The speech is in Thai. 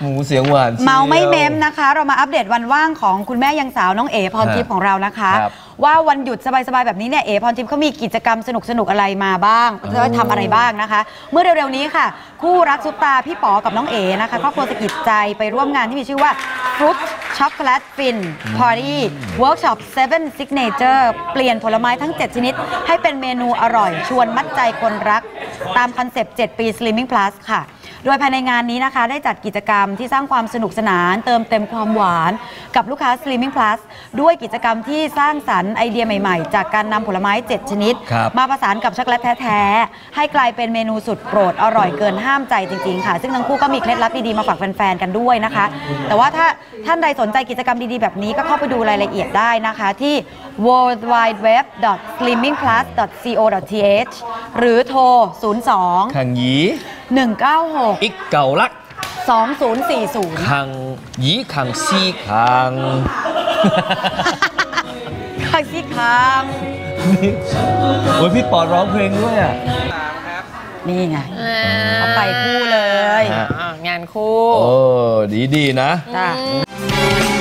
หมูเสียงหวานชียว เมาไม่เมมนะคะ เรามาอัปเดตวันว่างของคุณแม่ยังสาวน้องเอ๋พรทิพย์ของเรานะคะ ครับว่าวันหยุดสบายๆแบบนี้เนี่ยเอ๋พรทิพย์เขามีกิจกรรมสนุกๆอะไรมาบ้างเธอทำอะไรบ้างนะคะ เมื่อเร็วๆนี้ค่ะ คู่รักซุปตาพี่ป๋อกับน้องเอ๋นะคะครอบครัวสกิจใจไปร่วมงานที่มีชื่อว่า Fruit Chocolate Fin Party Workshop 7 Signature เปลี่ยนผลไม้ทั้ง 7 ชนิด ให้เป็นเมนูอร่อยชวนมัดใจคนรัก ตามคอนเซปต์ 7 ปี Slimming Plus ค่ะ โดยภายในงานนี้นะคะ ได้จัดกิจกรรมที่สร้างความสนุกสนาน เติมเต็มความหวาน กับลูกค้า Slimming Plus ด้วยกิจกรรมที่สร้างสรรค์ไอเดียใหม่ๆ จากการนำผลไม้ 7 ชนิด ครับ มาผสานกับช็อกโกแลตแท้ๆ ให้กลายเป็นเมนูสุดโปรดอร่อยเกินห้ามใจจริงๆ ค่ะ ซึ่งทั้งคู่ก็มีเคล็ดลับดีๆ มาฝากแฟนๆ กันด้วยนะคะ แต่ว่าถ้าท่านใดสนใจกิจกรรมดีๆ แบบนี้ก็เข้าไปดูรายละเอียดได้นะคะที่ worldwideweb.slimmingplus.co.th หรือโทร 02 ขังหยี 196อีกเก่าลัก 2040ขังหยีขังซีขังคักซี่คังโอ้ยพี่ปอร้องเพลงด้วยอะนี่ไงเขาไปคู่เลยฮะอ่างานคู่ โอ้ดีดีๆนะจ้ะอืม